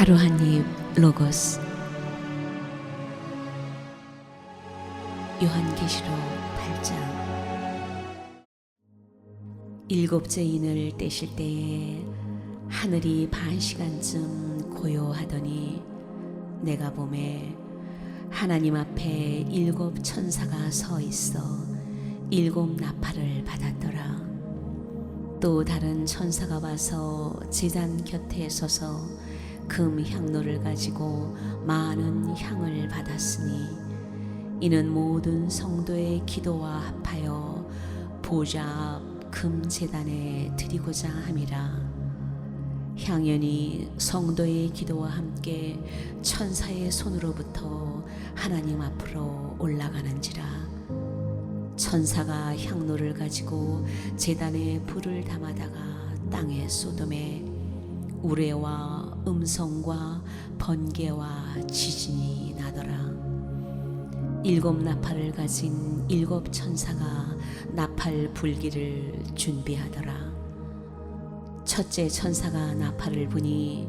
하루 한 입 로고스 요한계시록 8장 일곱째 인을 떼실 때에 하늘이 반 시간쯤 고요하더니 내가 봄에 하나님 앞에 일곱 천사가 서 있어 일곱 나팔을 받았더라. 또 다른 천사가 와서 제단 곁에 서서 금 향로를 가지고 많은 향을 받았으니 이는 모든 성도의 기도와 합하여 보좌 앞금 제단에 드리고자 함이라. 향연이 성도의 기도와 함께 천사의 손으로부터 하나님 앞으로 올라가는지라. 천사가 향로를 가지고 제단에 불을 담아다가 땅에 쏟음에 우레와 음성과 번개와 지진이 나더라. 일곱 나팔을 가진 일곱 천사가 나팔 불기를 준비하더라. 첫째 천사가 나팔을 부니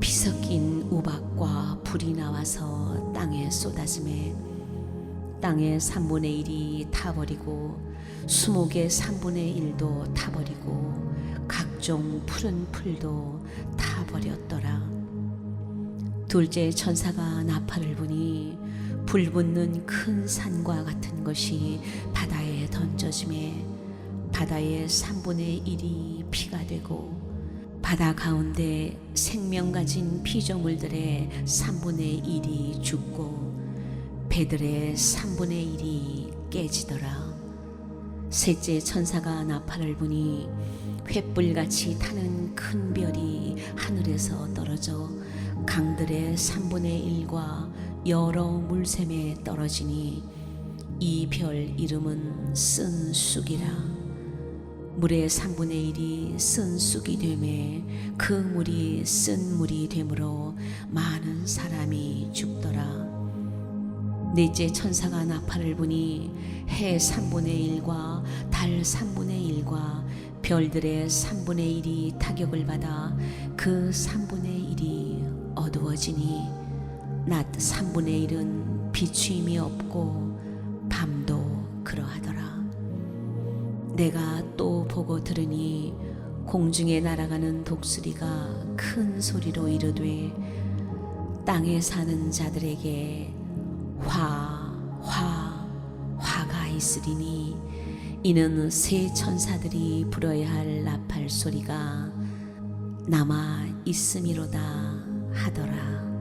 피 섞인 우박과 불이 나와서 땅에 쏟아짐에 땅의 3분의 1이 타버리고 수목의 3분의 1도 타버리고 각종 푸른 풀도 타 버렸더라. 둘째 천사가 나팔을 부니 불 붙는 큰 산과 같은 것이 바다에 던져짐에 바다의 3분의 1이 피가 되고 바다 가운데 생명 가진 피조물들의 3분의 1이 죽고 배들의 3분의 1이 깨지더라. 셋째 천사가 나팔을 부니 횃불같이 타는 큰 별이 하늘에서 떨어져 강들의 3분의 1과 여러 물샘에 떨어지니 이 별 이름은 쓴 쑥이라. 물의 3분의 1이 쓴 쑥이 되매 그 물이 쓴 물이 되므로 많은 사람이 넷째 천사가 나팔을 부니 해 3분의 1과 달 3분의 1과 별들의 3분의 1이 타격을 받아 그 3분의 1이 어두워지니 낮 3분의 1은 비추임이 없고 밤도 그러하더라. 내가 또 보고 들으니 공중에 날아가는 독수리가 큰 소리로 이르되 땅에 사는 자들에게 화, 화, 화가 있으리니 이는 새 천사들이 불어야 할 나팔 소리가 남아 있음이로다 하더라.